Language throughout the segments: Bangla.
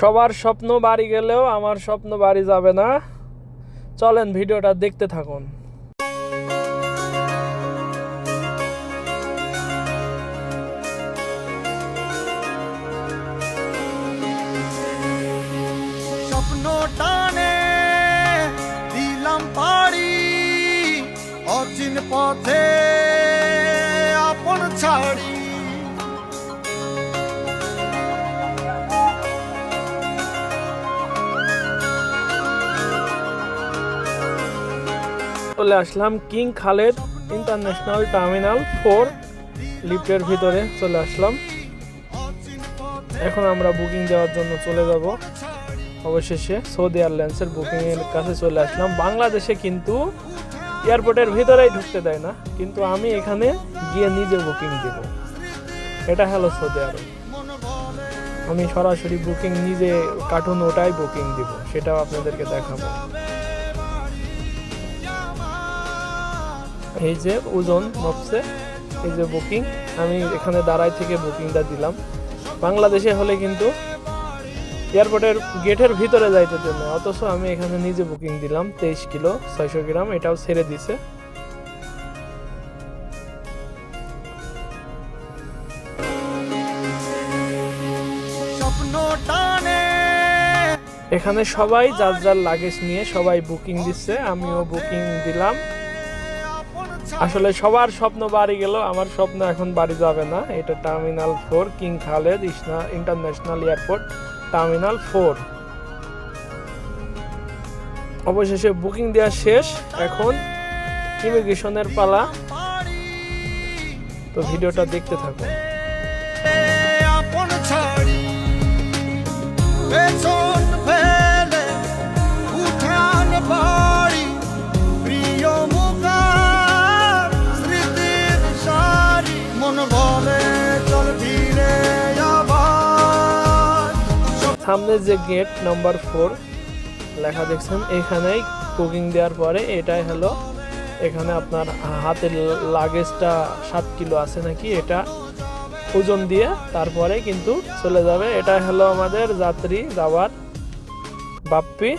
সবার স্বপ্ন বাড়ি গেলেও আমার স্বপ্ন বাড়ি যাবে না। চলেন ভিডিওটা দেখতে থাকুন। পথে চলে আসলাম King Khaled international terminal four লিফটের ভিতরে চলে আসলাম। এখন আমরা বুকিং দেওয়ার জন্য চলে যাব। অবশেষে সৌদি এয়ারলাইন্সের বুকিংয়ের কাছে চলে আসলাম। বাংলাদেশে কিন্তু এয়ারপোর্টের ভিতরেই ঢুকতে দেয় না, কিন্তু আমি এখানে গিয়ে নিজে বুকিং দেব। এটা হলো সৌদি আরব। আমি সরাসরি বুকিং নিজে কার্টুন ওটাই বুকিং দিব, সেটাও আপনাদেরকে দেখাবো। এই যে ওজন মপসে এই যে বুকিং আমি এখানে দাঁড়াই থেকে বুকিংটা দিলাম। বাংলাদেশে হলে কিন্তু এয়ারপোর্টের গেটের ভিতরে যাইতে জন্য অথচ আমি এখানে নিজে বুকিং দিলাম তেইশ কিলো ছয়শো গ্রাম এটাও ছেড়ে দিছে। স্বপ্ন এখানে সবাই যার যার লাগেজ নিয়ে সবাই বুকিং দিচ্ছে আমিও বুকিং দিলাম। আসলে সবার স্বপ্ন বাড়ি গেল, আমার স্বপ্ন এখন বাড়ি যাবে না। এটা টার্মিনাল ফোর, কিং খালেদ, ইসনা, ইন্টারন্যাশনাল এয়ারপোর্ট, টার্মিনাল ফোর। অবশেষে বুকিং দেওয়া শেষ, এখন ইমিগ্রেশনের পালা। তো ভিডিওটা দেখতে থাকুন। সামনে যে গেট নাম্বার ফোর লেখা দেখছেন, এখানেই বুকিং দেওয়ার পরে এটাই হলো, এখানে আপনার হাতের লাগেজটা সাত কিলো আছে নাকি, এটা ওজন দিয়ে তারপরে কিন্তু চলে যাবে। এটা হলো আমাদের যাত্রী যাওয়ার বাপ্পি,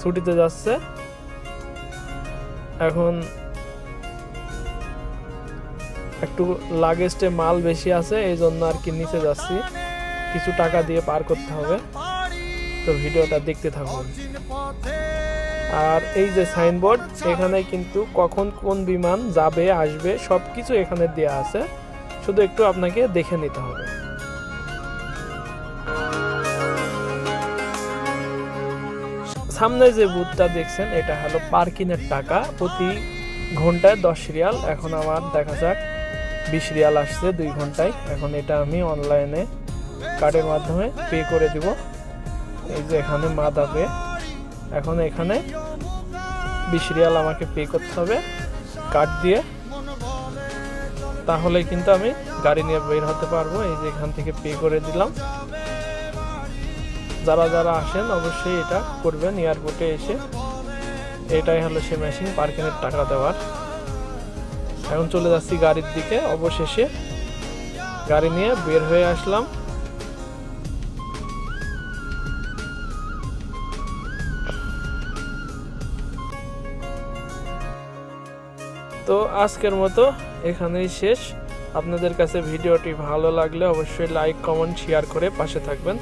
ছুটিতে যাচ্ছে। এখন একটু লাগেজটে মাল বেশি আছে, এই জন্য আর কি নিচে যাচ্ছি। কিছু টাকা দিয়ে পার করতে হবে। তো ভিডিওটা দেখতে থাকুন। আর এই যে সাইনবোর্ড, এখানে কিন্তু কখন কোন বিমান যাবে, আসবে সব কিছু এখানে দেয়া আছে। শুধু একটু আপনাকে দেখে নিতে হবে। সামনে যে বুথটা দেখছেন, এটা হলো পার্কিংয়ের টাকা। প্রতি ঘন্টায় দশ রিয়াল। এখন আমার দেখা যাক, বিশ রিয়াল আসছে দুই ঘন্টায়। এখন এটা আমি অনলাইনে কার্ডের মাধ্যমে পে করে দিব। এই যে এখানে মাদা পে এখন এখানে বিশ রিয়াল আমাকে পে করতে হবে কার্ড দিয়ে। তাহলে কিন্তু আমি গাড়ি নিয়ে বের হতে পারব। এই যে এখান থেকে পে করে দিলাম। যারা যারা আসেন অবশ্যই এটা করবেন। এয়ারপোর্টে এসে এটাই হলো সে মেশিন পার্কিংয়ের টাকা দেওয়ার। এখন চলে যাচ্ছি গাড়ির দিকে। অবশেষে গাড়ি নিয়ে বের হয়ে আসলাম। তো আজকের মতো এখানেই শেষ। আপনাদের কাছে ভিডিওটি ভালো লাগলে অবশ্যই লাইক কমেন্ট শেয়ার করে পাশে থাকবেন।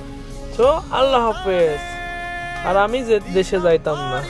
তো আল্লাহ হাফেজ। আর আমি যে দেশে যাইতাম না।